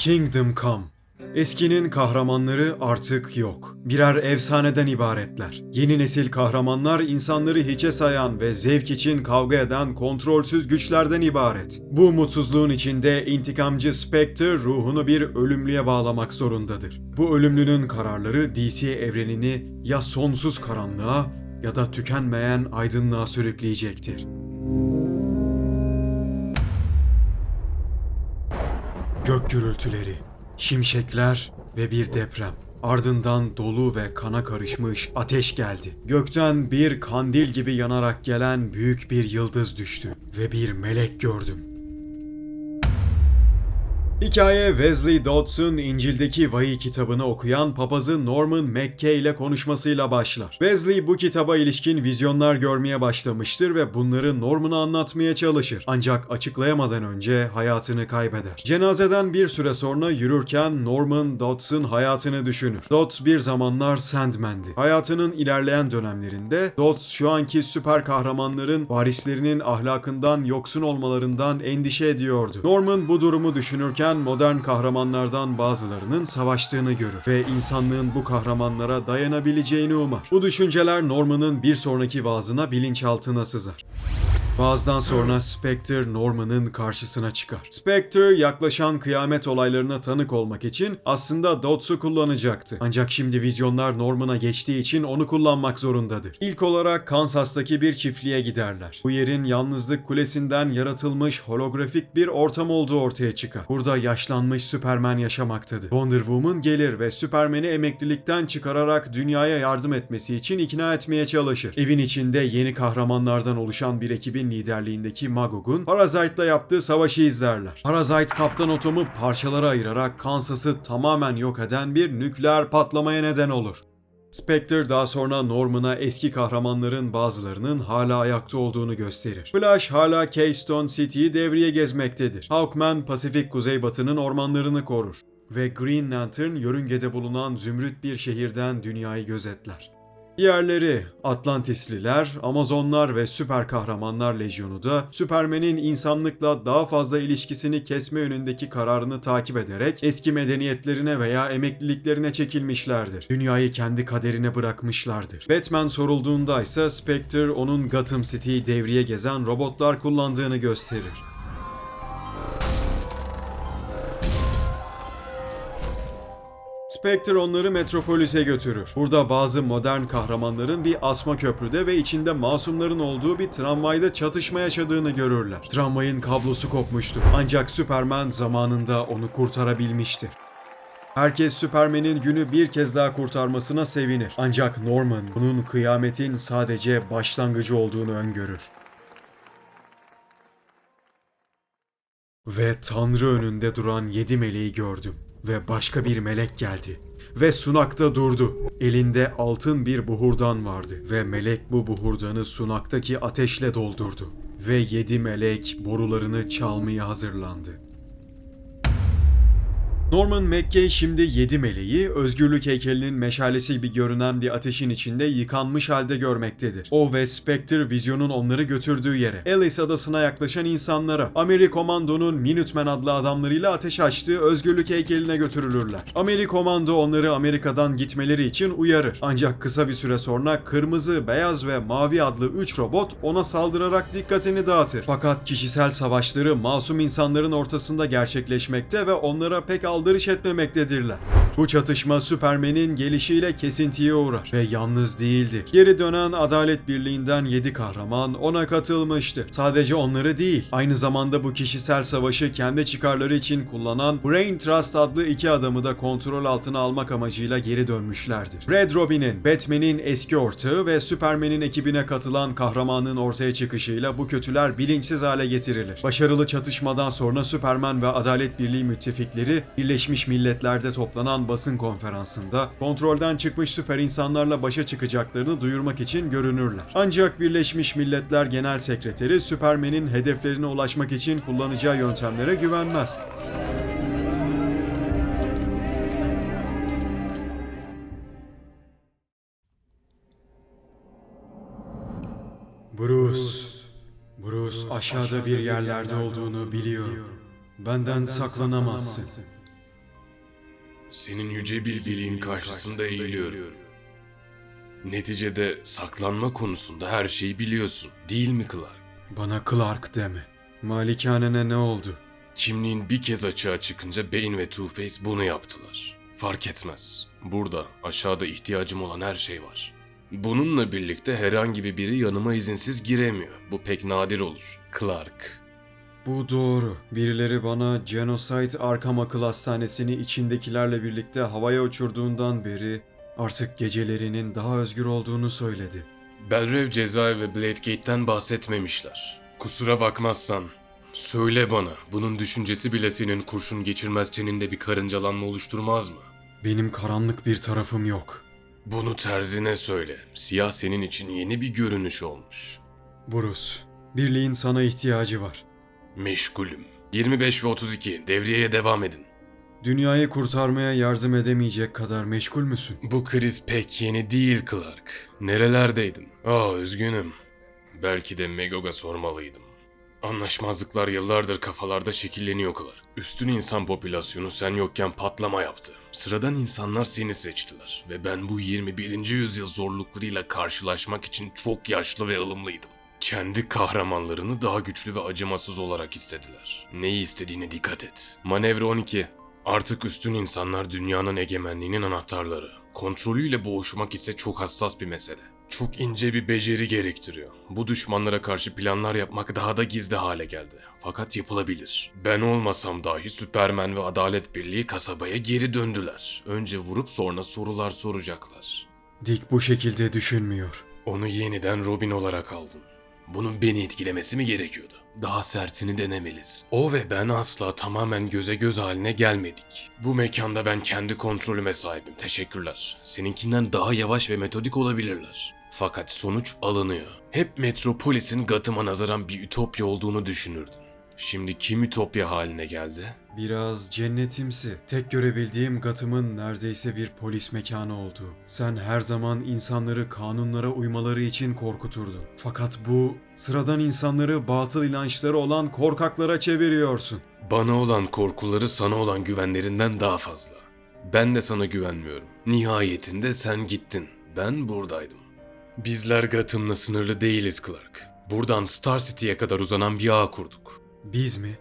Kingdom Come. Eskinin kahramanları artık yok. Birer efsaneden ibaretler. Yeni nesil kahramanlar insanları hiçe sayan ve zevk için kavga eden kontrolsüz güçlerden ibaret. Bu mutsuzluğun içinde intikamcı Spectre ruhunu bir ölümlüye bağlamak zorundadır. Bu ölümlünün kararları DC evrenini ya sonsuz karanlığa ya da tükenmeyen aydınlığa sürükleyecektir. Gök gürültüleri, şimşekler ve bir deprem. Ardından dolu ve kana karışmış ateş geldi. Gökten bir kandil gibi yanarak gelen büyük bir yıldız düştü ve bir melek gördüm. Hikaye Wesley Dodds'un İncil'deki vahiy kitabını okuyan papazı Norman Mackay ile konuşmasıyla başlar. Wesley bu kitaba ilişkin vizyonlar görmeye başlamıştır ve bunları Norman'a anlatmaya çalışır. Ancak açıklayamadan önce hayatını kaybeder. Cenazeden bir süre sonra yürürken Norman Dodds'un hayatını düşünür. Dodds bir zamanlar Sandman'di. Hayatının ilerleyen dönemlerinde Dodds şu anki süper kahramanların varislerinin ahlakından yoksun olmalarından endişe ediyordu. Norman bu durumu düşünürken modern kahramanlardan bazılarının savaştığını görür ve insanlığın bu kahramanlara dayanabileceğini umar. Bu düşünceler Norman'ın bir sonraki vaazına bilinçaltına sızar. Vaazdan sonra Spectre Norman'ın karşısına çıkar. Spectre yaklaşan kıyamet olaylarına tanık olmak için aslında Dodds'u kullanacaktı. Ancak şimdi vizyonlar Norman'a geçtiği için onu kullanmak zorundadır. İlk olarak Kansas'taki bir çiftliğe giderler. Bu yerin yalnızlık kulesinden yaratılmış holografik bir ortam olduğu ortaya çıkar. Burada yaşlanmış Superman yaşamaktadır. Wonder Woman gelir ve Superman'i emeklilikten çıkararak dünyaya yardım etmesi için ikna etmeye çalışır. Evin içinde yeni kahramanlardan oluşan bir ekibin liderliğindeki Magog'un Parasite'la yaptığı savaşı izlerler. Parasite Kaptan Atom'u parçalara ayırarak Kansas'ı tamamen yok eden bir nükleer patlamaya neden olur. Spectre daha sonra Norman'a eski kahramanların bazılarının hala ayakta olduğunu gösterir. Flash hala Keystone City'yi devriye gezmektedir. Hawkman Pasifik Kuzeybatı'nın ormanlarını korur ve Green Lantern yörüngede bulunan zümrüt bir şehirden dünyayı gözetler. Diğerleri Atlantisliler, Amazonlar ve süper kahramanlar lejyonu da Süpermen'in insanlıkla daha fazla ilişkisini kesme yönündeki kararını takip ederek eski medeniyetlerine veya emekliliklerine çekilmişlerdir. Dünyayı kendi kaderine bırakmışlardır. Batman sorulduğunda ise Spectre onun Gotham City'yi devriye gezen robotlar kullandığını gösterir. Spectre onları Metropolis'e götürür. Burada bazı modern kahramanların bir asma köprüde ve içinde masumların olduğu bir tramvayda çatışma yaşadığını görürler. Tramvayın kablosu kopmuştu. Ancak Superman zamanında onu kurtarabilmiştir. Herkes Superman'in günü bir kez daha kurtarmasına sevinir. Ancak Norman bunun kıyametin sadece başlangıcı olduğunu öngörür. Ve Tanrı önünde duran yedi meleği gördüm. Ve başka bir melek geldi. Ve sunakta durdu. Elinde altın bir buhurdan vardı. Ve melek bu buhurdanı sunaktaki ateşle doldurdu. Ve yedi melek borularını çalmaya hazırlandı. Norman Mackay şimdi yedi meleği özgürlük heykelinin meşalesi gibi görünen bir ateşin içinde yıkanmış halde görmektedir. O ve Spectre vizyonun onları götürdüğü yere, Alice adasına yaklaşan insanlara, Amerikomando'nun Minutemen adlı adamlarıyla ateş açtığı özgürlük heykeline götürülürler. Amerikomando onları Amerika'dan gitmeleri için uyarır. Ancak kısa bir süre sonra kırmızı, beyaz ve mavi adlı 3 robot ona saldırarak dikkatini dağıtır. Fakat kişisel savaşları masum insanların ortasında gerçekleşmekte ve onlara pek aldırış etmemektedirler. Bu çatışma Süpermen'in gelişiyle kesintiye uğrar ve yalnız değildir. Geri dönen Adalet Birliği'nden 7 kahraman ona katılmıştır. Sadece onları değil, aynı zamanda bu kişisel savaşı kendi çıkarları için kullanan Brain Trust adlı iki adamı da kontrol altına almak amacıyla geri dönmüşlerdir. Red Robin'in, Batman'in eski ortağı ve Superman'in ekibine katılan kahramanın ortaya çıkışıyla bu kötüler bilinçsiz hale getirilir. Başarılı çatışmadan sonra Superman ve Adalet Birliği müttefikleri Birleşmiş Milletler'de toplanan basın konferansında kontrolden çıkmış süper insanlarla başa çıkacaklarını duyurmak için görünürler. Ancak Birleşmiş Milletler Genel Sekreteri Superman'in hedeflerine ulaşmak için kullanacağı yöntemlere güvenmez. Bruce, Bruce aşağıda bir yerlerde olduğunu biliyorum. Benden saklanamazsın. Senin yüce bilgeliğin karşısında eğiliyorum. Neticede saklanma konusunda her şeyi biliyorsun, değil mi Clark? Bana Clark deme. Malikanene ne oldu? Kimliğin bir kez açığa çıkınca Bane ve Two-Face bunu yaptılar. Fark etmez. Burada, aşağıda ihtiyacım olan her şey var. Bununla birlikte herhangi bir biri yanıma izinsiz giremiyor. Bu pek nadir olur. Clark. Bu doğru. Birileri bana Genocide Arkham Akıl Hastanesi'ni içindekilerle birlikte havaya uçurduğundan beri artık gecelerinin daha özgür olduğunu söyledi. Belrev cezaevi ve Bladegate'den bahsetmemişler. Kusura bakmazsan, söyle bana bunun düşüncesi bile senin kurşun geçirmez teninde bir karıncalanma oluşturmaz mı? Benim karanlık bir tarafım yok. Bunu terzine söyle. Siyah senin için yeni bir görünüş olmuş. Bruce, birliğin sana ihtiyacı var. Meşgulüm. 25 ve 32 devriyeye devam edin. Dünyayı kurtarmaya yardım edemeyecek kadar meşgul müsün? Bu kriz pek yeni değil Clark. Nerelerdeydin? Aa üzgünüm. Belki de Megog'a sormalıydım. Anlaşmazlıklar yıllardır kafalarda şekilleniyor Clark. Üstün insan popülasyonu sen yokken patlama yaptı. Sıradan insanlar seni seçtiler. Ve ben bu 21. yüzyıl zorluklarıyla karşılaşmak için çok yaşlı ve ılımlıydım. Kendi kahramanlarını daha güçlü ve acımasız olarak istediler. Neyi istediğine dikkat et. Manevra 12. Artık üstün insanlar dünyanın egemenliğinin anahtarları. Kontrolüyle boğuşmak ise çok hassas bir mesele. Çok ince bir beceri gerektiriyor. Bu düşmanlara karşı planlar yapmak daha da gizli hale geldi. Fakat yapılabilir. Ben olmasam dahi Süpermen ve Adalet Birliği kasabaya geri döndüler. Önce vurup sonra sorular soracaklar. Dick bu şekilde düşünmüyor. Onu yeniden Robin olarak aldın. Bunun beni etkilemesi mi gerekiyordu? Daha sertini denemeliyiz. O ve ben asla tamamen göze göz haline gelmedik. Bu mekanda ben kendi kontrolüme sahibim. Teşekkürler. Seninkinden daha yavaş ve metodik olabilirler. Fakat sonuç alınıyor. Hep Metropolis'in Gotham'a nazaran bir ütopya olduğunu düşünürdün. Şimdi kim ütopya haline geldi? Biraz cennetimsi. Tek görebildiğim Gotham'ın neredeyse bir polis mekanı oldu. Sen her zaman insanları kanunlara uymaları için korkuturdun. Fakat bu sıradan insanları batıl inançları olan korkaklara çeviriyorsun. Bana olan korkuları sana olan güvenlerinden daha fazla. Ben de sana güvenmiyorum. Nihayetinde sen gittin. Ben buradaydım. Bizler Gotham'la sınırlı değiliz Clark. Buradan Star City'ye kadar uzanan bir ağ kurduk. Biz mi?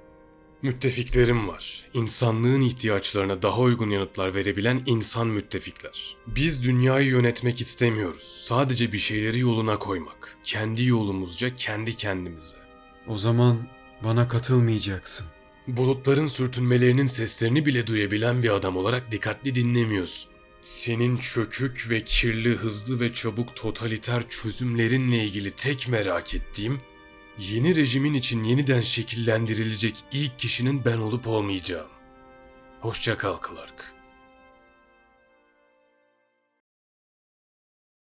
Müttefiklerim var. İnsanlığın ihtiyaçlarına daha uygun yanıtlar verebilen insan müttefikler. Biz dünyayı yönetmek istemiyoruz. Sadece bir şeyleri yoluna koymak. Kendi yolumuzca kendi kendimize. O zaman bana katılmayacaksın. Bulutların sürtünmelerinin seslerini bile duyabilen bir adam olarak dikkatli dinlemiyorsun. Senin çökük ve kirli, hızlı ve çabuk totaliter çözümlerinle ilgili tek merak ettiğim, yeni rejimin için yeniden şekillendirilecek ilk kişinin ben olup olmayacağım. Hoşça kal Clark.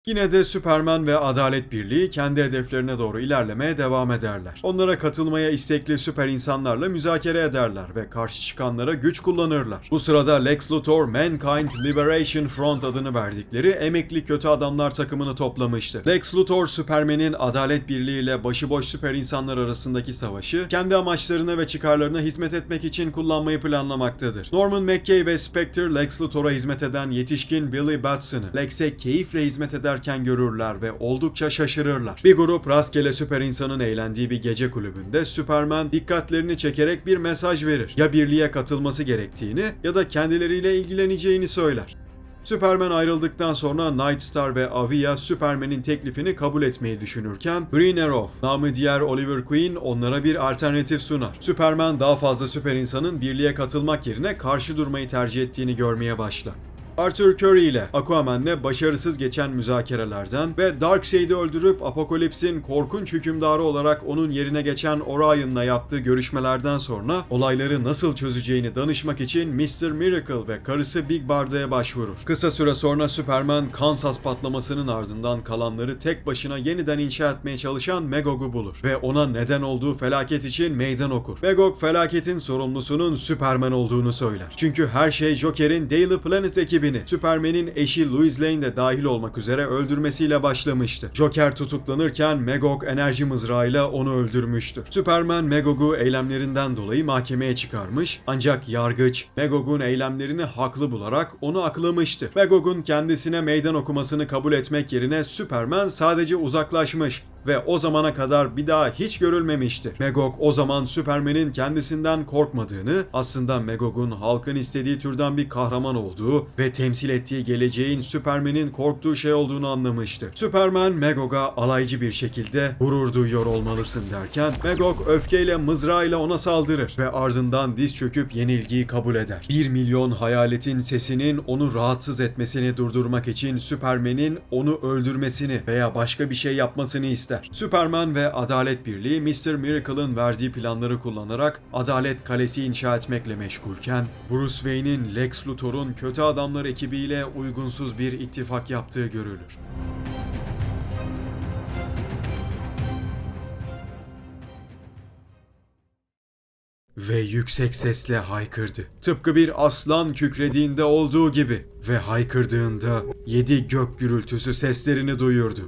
Yine de Süperman ve Adalet Birliği kendi hedeflerine doğru ilerlemeye devam ederler. Onlara katılmaya istekli süper insanlarla müzakere ederler ve karşı çıkanlara güç kullanırlar. Bu sırada Lex Luthor Mankind Liberation Front adını verdikleri emekli kötü adamlar takımını toplamıştı. Lex Luthor Süpermen'in Adalet Birliği ile başıboş süper insanlar arasındaki savaşı kendi amaçlarına ve çıkarlarına hizmet etmek için kullanmayı planlamaktadır. Norman McKay ve Spectre Lex Luthor'a hizmet eden yetişkin Billy Batson'ı Lex'e keyifle hizmet ederken görürler ve oldukça şaşırırlar. Bir grup rastgele süper insanın eğlendiği bir gece kulübünde Superman dikkatlerini çekerek bir mesaj verir. Ya birliğe katılması gerektiğini ya da kendileriyle ilgileneceğini söyler. Superman ayrıldıktan sonra Nightstar ve Avia Superman'in teklifini kabul etmeyi düşünürken Green Arrow, namı diğer Oliver Queen onlara bir alternatif sunar. Superman daha fazla süper insanın birliğe katılmak yerine karşı durmayı tercih ettiğini görmeye başlar. Arthur Curry ile Aquaman'le başarısız geçen müzakerelerden ve Darkseid'i öldürüp Apocalypse'in korkunç hükümdarı olarak onun yerine geçen Orion'la yaptığı görüşmelerden sonra olayları nasıl çözeceğini danışmak için Mr. Miracle ve karısı Big Barda'ya başvurur. Kısa süre sonra Superman Kansas patlamasının ardından kalanları tek başına yeniden inşa etmeye çalışan Megog'u bulur ve ona neden olduğu felaket için meydan okur. Megog felaketin sorumlusunun Superman olduğunu söyler. Çünkü her şey Joker'in Daily Planet ekibi ekibini Superman'in eşi Lois Lane de dahil olmak üzere öldürmesiyle başlamıştı. Joker tutuklanırken Magog enerji mızrağıyla onu öldürmüştü. Superman Magog'u eylemlerinden dolayı mahkemeye çıkarmış ancak yargıç Magog'un eylemlerini haklı bularak onu aklamıştı. Magog'un kendisine meydan okumasını kabul etmek yerine Superman sadece uzaklaşmış ve o zamana kadar bir daha hiç görülmemişti. Magog o zaman Superman'in kendisinden korkmadığını, aslında Magog'un halkın istediği türden bir kahraman olduğu ve temsil ettiği geleceğin Superman'in korktuğu şey olduğunu anlamıştı. Superman Magog'a alaycı bir şekilde gurur duyuyor olmalısın derken Magog öfkeyle mızrağıyla ona saldırır ve ardından diz çöküp yenilgiyi kabul eder. Bir milyon hayaletin sesinin onu rahatsız etmesini durdurmak için Superman'in onu öldürmesini veya başka bir şey yapmasını ister. Superman ve Adalet Birliği Mr. Miracle'ın verdiği planları kullanarak Adalet Kalesi inşa etmekle meşgulken Bruce Wayne'in Lex Luthor'un kötü adamlar ekibiyle uygunsuz bir ittifak yaptığı görülür. Ve yüksek sesle haykırdı. Tıpkı bir aslan kükrediğinde olduğu gibi ve haykırdığında yedi gök gürültüsü seslerini duyurdu.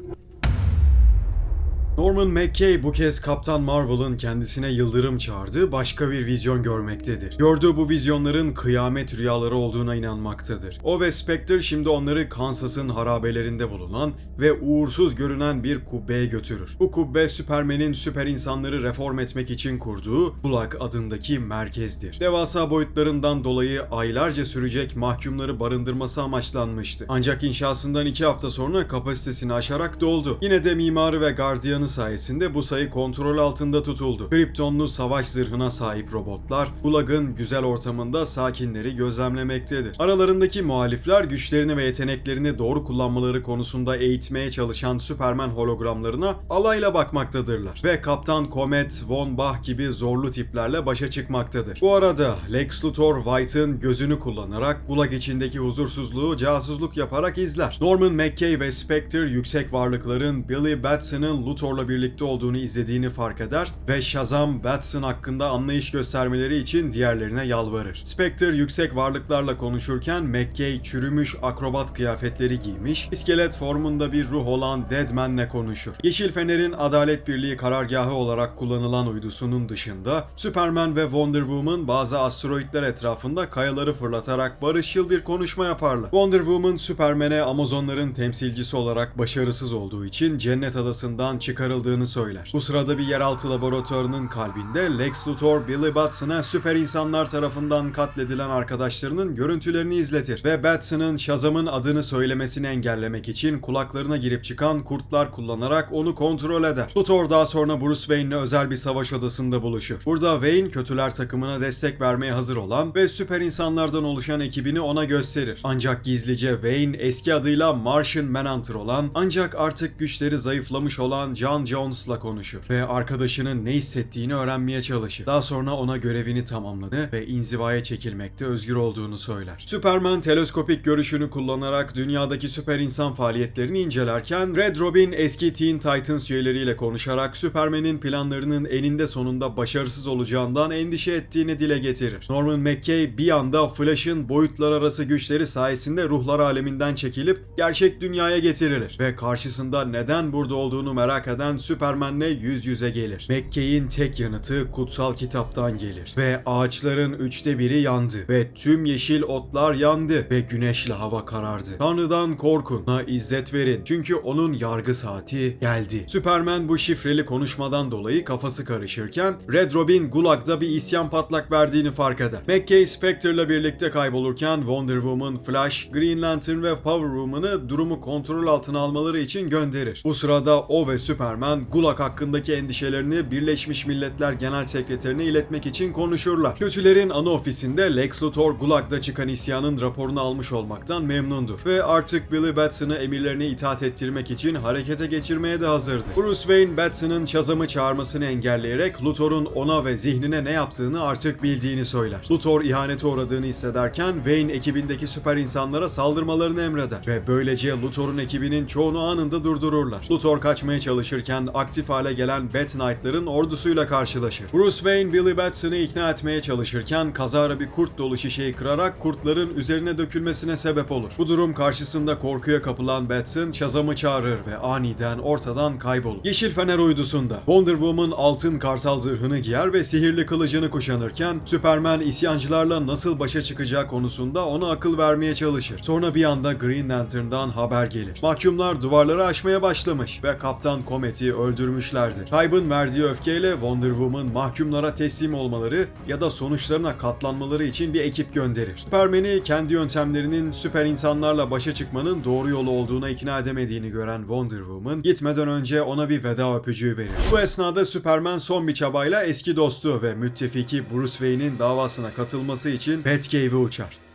Norman McKay bu kez Kaptan Marvel'ın kendisine yıldırım çağırdığı başka bir vizyon görmektedir. Gördüğü bu vizyonların kıyamet rüyaları olduğuna inanmaktadır. O ve Spectre şimdi onları Kansas'ın harabelerinde bulunan ve uğursuz görünen bir kubbeye götürür. Bu kubbe Superman'in süper insanları reform etmek için kurduğu Bulak adındaki merkezdir. Devasa boyutlarından dolayı aylarca sürecek mahkumları barındırması amaçlanmıştı. Ancak inşasından iki hafta sonra kapasitesini aşarak doldu. Yine de mimarı ve gardiyanı sayesinde bu sayı kontrol altında tutuldu. Kryptonlu savaş zırhına sahip robotlar, Gulag'ın güzel ortamında sakinleri gözlemlemektedir. Aralarındaki muhalifler güçlerini ve yeteneklerini doğru kullanmaları konusunda eğitmeye çalışan Superman hologramlarına alayla bakmaktadırlar. Ve Kaptan Comet, Von Bach gibi zorlu tiplerle başa çıkmaktadır. Bu arada Lex Luthor White'ın gözünü kullanarak Gulag içindeki huzursuzluğu casusluk yaparak izler. Norman McKay ve Spectre yüksek varlıkların Billy Batson'ın Luthor'la birlikte olduğunu izlediğini fark eder ve Shazam Batson hakkında anlayış göstermeleri için diğerlerine yalvarır. Spectre yüksek varlıklarla konuşurken McKay çürümüş akrobat kıyafetleri giymiş, iskelet formunda bir ruh olan Deadman'le konuşur. Yeşil Fener'in Adalet Birliği karargahı olarak kullanılan uydusunun dışında Superman ve Wonder Woman bazı asteroitler etrafında kayaları fırlatarak barışçıl bir konuşma yaparlar. Wonder Woman Superman'e Amazonların temsilcisi olarak başarısız olduğu için Cennet Adası'ndan çıkarıldığını söyler. Bu sırada bir yeraltı laboratuvarının kalbinde Lex Luthor Billy Batson'a süper insanlar tarafından katledilen arkadaşlarının görüntülerini izletir ve Batson'ın Shazam'ın adını söylemesini engellemek için kulaklarına girip çıkan kurtlar kullanarak onu kontrol eder. Luthor daha sonra Bruce Wayne'le özel bir savaş odasında buluşur. Burada Wayne kötüler takımına destek vermeye hazır olan ve süper insanlardan oluşan ekibini ona gösterir. Ancak gizlice Wayne eski adıyla Martian Manhunter olan ancak artık güçleri zayıflamış olan John Jones'la konuşur ve arkadaşının ne hissettiğini öğrenmeye çalışır. Daha sonra ona görevini tamamladı ve inzivaya çekilmekte özgür olduğunu söyler. Superman teleskopik görüşünü kullanarak dünyadaki süper insan faaliyetlerini incelerken Red Robin eski Teen Titans üyeleriyle konuşarak Superman'in planlarının eninde sonunda başarısız olacağından endişe ettiğini dile getirir. Norman McKay bir anda Flash'ın boyutlar arası güçleri sayesinde ruhlar aleminden çekilip gerçek dünyaya getirilir ve karşısında neden burada olduğunu merak eden Superman'le yüz yüze gelir. McKay'in tek yanıtı kutsal kitaptan gelir ve ağaçların üçte biri yandı ve tüm yeşil otlar yandı ve güneşle hava karardı. Tanrı'dan korkun, ona izzet verin çünkü onun yargı saati geldi. Superman bu şifreli konuşmadan dolayı kafası karışırken Red Robin Gulag'da bir isyan patlak verdiğini fark eder. McKay Spectre'la birlikte kaybolurken Wonder Woman, Flash, Green Lantern ve Power Woman'ı durumu kontrol altına almaları için gönderir. Bu sırada o ve Superman Gulag hakkındaki endişelerini Birleşmiş Milletler Genel Sekreterine iletmek için konuşurlar. Kötülerin ana ofisinde Lex Luthor Gulag'da çıkan isyanın raporunu almış olmaktan memnundur ve artık Billy Batson'ı emirlerine itaat ettirmek için harekete geçirmeye de hazırdı. Bruce Wayne Batson'ın Shazam'ı çağırmasını engelleyerek Luthor'un ona ve zihnine ne yaptığını artık bildiğini söyler. Luthor ihanete uğradığını hissederken Wayne ekibindeki süper insanlara saldırmalarını emreder ve böylece Luthor'un ekibinin çoğunu anında durdururlar. Luthor kaçmaya çalışırken çalışırken aktif hale gelen Bat Knight'ların ordusuyla karşılaşır. Bruce Wayne Billy Batson'ı ikna etmeye çalışırken kazara bir kurt dolu şişeyi kırarak kurtların üzerine dökülmesine sebep olur. Bu durum karşısında korkuya kapılan Batson Shazam'ı çağırır ve aniden ortadan kaybolur. Yeşil Fener uydusunda Wonder Woman altın kartal zırhını giyer ve sihirli kılıcını kuşanırken Superman isyancılarla nasıl başa çıkacağı konusunda ona akıl vermeye çalışır. Sonra bir anda Green Lantern'dan haber gelir. Mahkumlar duvarları aşmaya başlamış ve Kaptan Comet'i öldürmüşlerdir. Kaybın verdiği öfkeyle Wonder Woman mahkumlara teslim olmaları ya da sonuçlarına katlanmaları için bir ekip gönderir. Superman'i kendi yöntemlerinin süper insanlarla başa çıkmanın doğru yolu olduğuna ikna edemediğini gören Wonder Woman gitmeden önce ona bir veda öpücüğü verir. Bu esnada Superman son bir çabayla eski dostu ve müttefiki Bruce Wayne'in davasına katılması için Batcave'e uçar.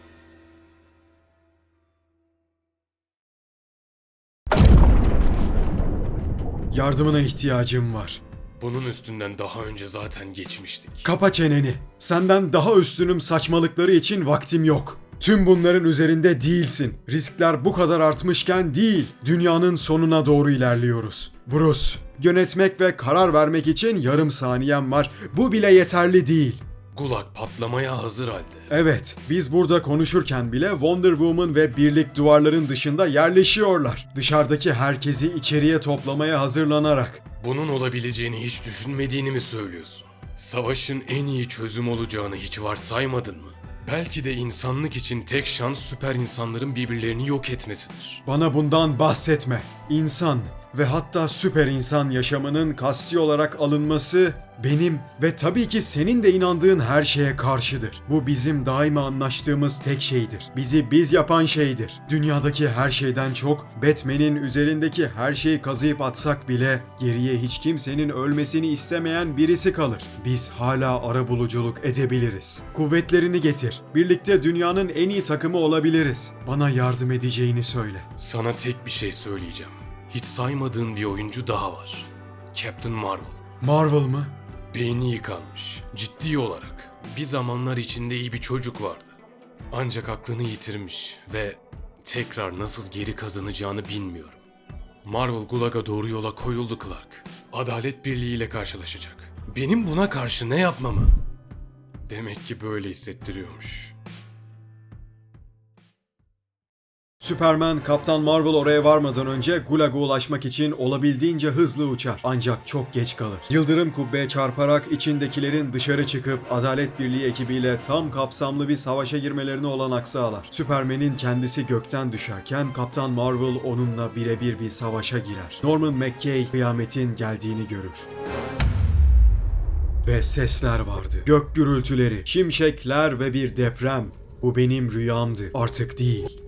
Yardımına ihtiyacım var. Bunun üstünden daha önce zaten geçmiştik. Kapa çeneni. Senden daha üstünüm saçmalıkları için vaktim yok. Tüm bunların üzerinde değilsin. Riskler bu kadar artmışken değil, dünyanın sonuna doğru ilerliyoruz. Bruce, yönetmek ve karar vermek için yarım saniyem var. Bu bile yeterli değil. Gulak patlamaya hazır halde. Evet, biz burada konuşurken bile Wonder Woman ve birlik duvarların dışında yerleşiyorlar. Dışarıdaki herkesi içeriye toplamaya hazırlanarak. Bunun olabileceğini hiç düşünmediğini mi söylüyorsun? Savaşın en iyi çözüm olacağını hiç varsaymadın mı? Belki de insanlık için tek şans süper insanların birbirlerini yok etmesidir. Bana bundan bahsetme. İnsan ve hatta süper insan yaşamının kasti olarak alınması benim ve tabii ki senin de inandığın her şeye karşıdır. Bu bizim daima anlaştığımız tek şeydir. Bizi biz yapan şeydir. Dünyadaki her şeyden çok Batman'in üzerindeki her şeyi kazıyıp atsak bile geriye hiç kimsenin ölmesini istemeyen birisi kalır. Biz hala arabuluculuk edebiliriz. Kuvvetlerini getir. Birlikte dünyanın en iyi takımı olabiliriz. Bana yardım edeceğini söyle. Sana tek bir şey söyleyeceğim. Hiç saymadığın bir oyuncu daha var. Captain Marvel. Marvel mı? Beyni yıkanmış. Ciddi olarak. Bir zamanlar içinde iyi bir çocuk vardı. Ancak aklını yitirmiş ve tekrar nasıl geri kazanacağını bilmiyorum. Marvel Gulag'a doğru yola koyuldu Clark. Adalet Birliği ile karşılaşacak. Benim buna karşı ne yapmamı? Demek ki böyle hissettiriyormuş. Superman, Kaptan Marvel oraya varmadan önce Gulag'a ulaşmak için olabildiğince hızlı uçar. Ancak çok geç kalır. Yıldırım kubbeye çarparak içindekilerin dışarı çıkıp Adalet Birliği ekibiyle tam kapsamlı bir savaşa girmelerine olanak sağlar. Superman'in kendisi gökten düşerken Kaptan Marvel onunla birebir bir savaşa girer. Norman McKay kıyametin geldiğini görür. Ve sesler vardı. Gök gürültüleri, şimşekler ve bir deprem. Bu benim rüyamdı. Artık değil.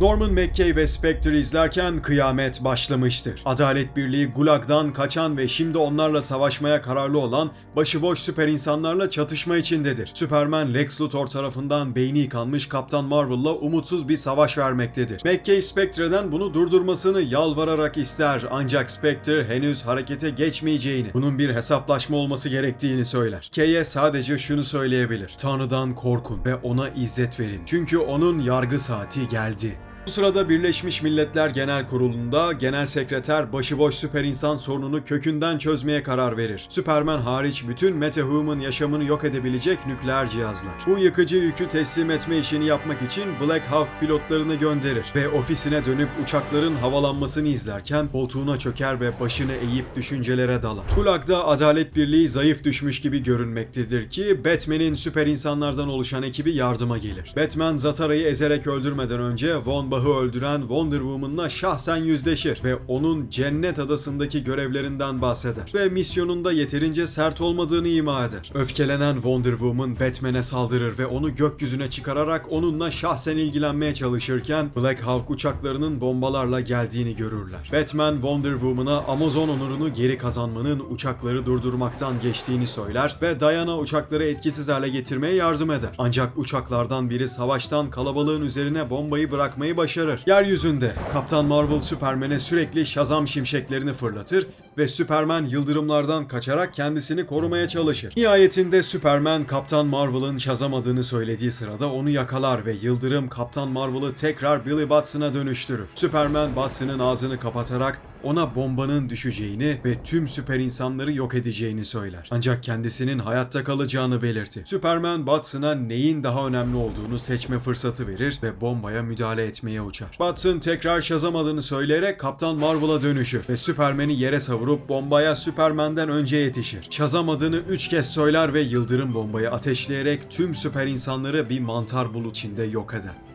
Norman McKay ve Spectre izlerken kıyamet başlamıştır. Adalet Birliği Gulag'dan kaçan ve şimdi onlarla savaşmaya kararlı olan başıboş süper insanlarla çatışma içindedir. Superman Lex Luthor tarafından beyni yıkanmış Kaptan Marvel'la umutsuz bir savaş vermektedir. McKay Spectre'den bunu durdurmasını yalvararak ister ancak Spectre henüz harekete geçmeyeceğini, bunun bir hesaplaşma olması gerektiğini söyler. Kay'e sadece şunu söyleyebilir. Tanrı'dan korkun ve ona izzet verin. Çünkü onun yargı saati geldi. Bu sırada Birleşmiş Milletler Genel Kurulu'nda Genel Sekreter başıboş süper insan sorununu kökünden çözmeye karar verir. Superman hariç bütün MetaHuman yaşamını yok edebilecek nükleer cihazlar. Bu yıkıcı yükü teslim etme işini yapmak için Black Hawk pilotlarını gönderir ve ofisine dönüp uçakların havalanmasını izlerken koltuğuna çöker ve başını eğip düşüncelere dalar. Gulag'da Adalet Birliği zayıf düşmüş gibi görünmektedir ki Batman'in süper insanlardan oluşan ekibi yardıma gelir. Batman Zatara'yı ezerek öldürmeden önce Von Bah'ı öldüren Wonder Woman'la şahsen yüzleşir ve onun Cennet Adası'ndaki görevlerinden bahseder ve misyonunda yeterince sert olmadığını ima eder. Öfkelenen Wonder Woman Batman'e saldırır ve onu gökyüzüne çıkararak onunla şahsen ilgilenmeye çalışırken Black Hawk uçaklarının bombalarla geldiğini görürler. Batman Wonder Woman'a Amazon onurunu geri kazanmanın uçakları durdurmaktan geçtiğini söyler ve Diana uçakları etkisiz hale getirmeye yardım eder. Ancak uçaklardan biri savaştan kalabalığın üzerine bombayı bırakmayı başarır. Yeryüzünde Kaptan Marvel Superman'e sürekli Shazam şimşeklerini fırlatır ve Superman yıldırımlardan kaçarak kendisini korumaya çalışır. Nihayetinde Superman Kaptan Marvel'ın çazamadığını söylediği sırada onu yakalar ve yıldırım Kaptan Marvel'ı tekrar Billy Batson'a dönüştürür. Superman Batson'ın ağzını kapatarak ona bombanın düşeceğini ve tüm süper insanları yok edeceğini söyler. Ancak kendisinin hayatta kalacağını belirtir. Superman Batson'a neyin daha önemli olduğunu seçme fırsatı verir ve bombaya müdahale etmeye uçar. Batson tekrar Shazam adını söyleyerek Kaptan Marvel'a dönüşür ve Superman'i yere savurup bombaya Superman'den önce yetişir. Shazam adını 3 kez söyler ve yıldırım bombayı ateşleyerek tüm süper insanları bir mantar bulut içinde yok eder.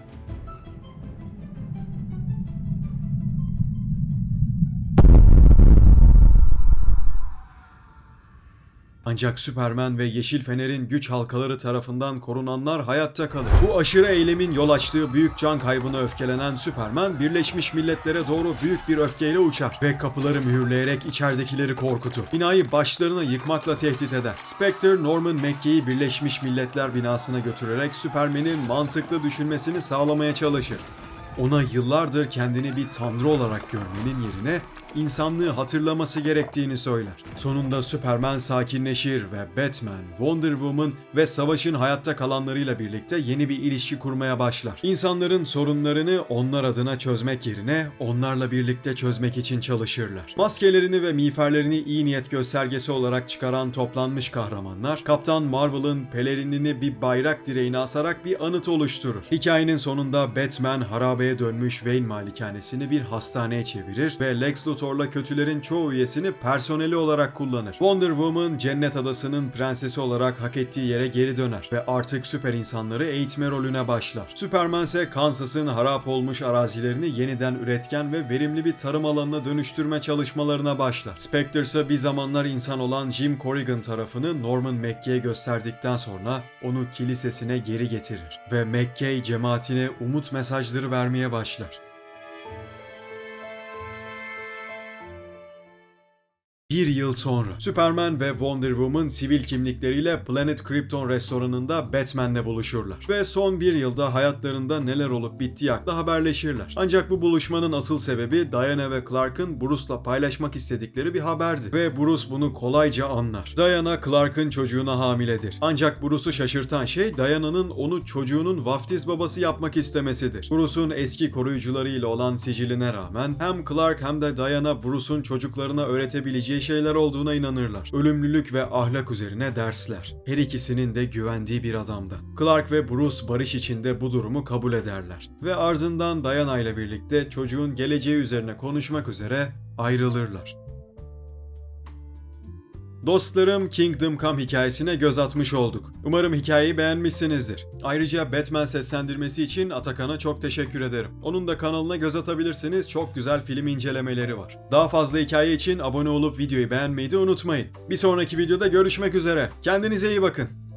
Ancak Superman ve Yeşil Fener'in güç halkaları tarafından korunanlar hayatta kalır. Bu aşırı eylemin yol açtığı büyük can kaybına öfkelenen Superman, Birleşmiş Milletler'e doğru büyük bir öfkeyle uçar ve kapıları mühürleyerek içeridekileri korkutur. Binayı başlarına yıkmakla tehdit eder. Spectre, Norman McKay'i Birleşmiş Milletler binasına götürerek Superman'in mantıklı düşünmesini sağlamaya çalışır. Ona yıllardır kendini bir tanrı olarak görmenin yerine insanlığı hatırlaması gerektiğini söyler. Sonunda Superman sakinleşir ve Batman, Wonder Woman ve savaşın hayatta kalanlarıyla birlikte yeni bir ilişki kurmaya başlar. İnsanların sorunlarını onlar adına çözmek yerine onlarla birlikte çözmek için çalışırlar. Maskelerini ve miğferlerini iyi niyet göstergesi olarak çıkaran toplanmış kahramanlar, Kaptan Marvel'ın pelerinini bir bayrak direğine asarak bir anıt oluşturur. Hikayenin sonunda Batman harabeye dönmüş Wayne malikanesini bir hastaneye çevirir ve Lex Luthor'la kötülerin çoğu üyesini personeli olarak kullanır. Wonder Woman cennet adasının prensesi olarak hak ettiği yere geri döner ve artık süper insanları eğitme rolüne başlar. Superman ise Kansas'ın harap olmuş arazilerini yeniden üretken ve verimli bir tarım alanına dönüştürme çalışmalarına başlar. Spectre ise bir zamanlar insan olan Jim Corrigan tarafını Norman McKay'e gösterdikten sonra onu kilisesine geri getirir ve McKay cemaatine umut mesajları vermeye başlar. Bir yıl sonra Superman ve Wonder Woman sivil kimlikleriyle Planet Krypton restoranında Batman'le buluşurlar. Ve son bir yılda hayatlarında neler olup bittiği hakkında haberleşirler. Ancak bu buluşmanın asıl sebebi Diana ve Clark'ın Bruce'la paylaşmak istedikleri bir haberdi. Ve Bruce bunu kolayca anlar. Diana Clark'ın çocuğuna hamiledir. Ancak Bruce'u şaşırtan şey Diana'nın onu çocuğunun vaftiz babası yapmak istemesidir. Bruce'un eski koruyucularıyla olan siciline rağmen hem Clark hem de Diana Bruce'un çocuklarına öğretebileceği şeyler olduğuna inanırlar. Ölümlülük ve ahlak üzerine dersler. Her ikisinin de güvendiği bir adamda. Clark ve Bruce barış içinde bu durumu kabul ederler. Ve ardından Diana ile birlikte çocuğun geleceği üzerine konuşmak üzere ayrılırlar. Dostlarım Kingdom Come hikayesine göz atmış olduk. Umarım hikayeyi beğenmişsinizdir. Ayrıca Batman seslendirmesi için Atakan'a çok teşekkür ederim. Onun da kanalına göz atabilirseniz çok güzel film incelemeleri var. Daha fazla hikaye için abone olup videoyu beğenmeyi de unutmayın. Bir sonraki videoda görüşmek üzere. Kendinize iyi bakın.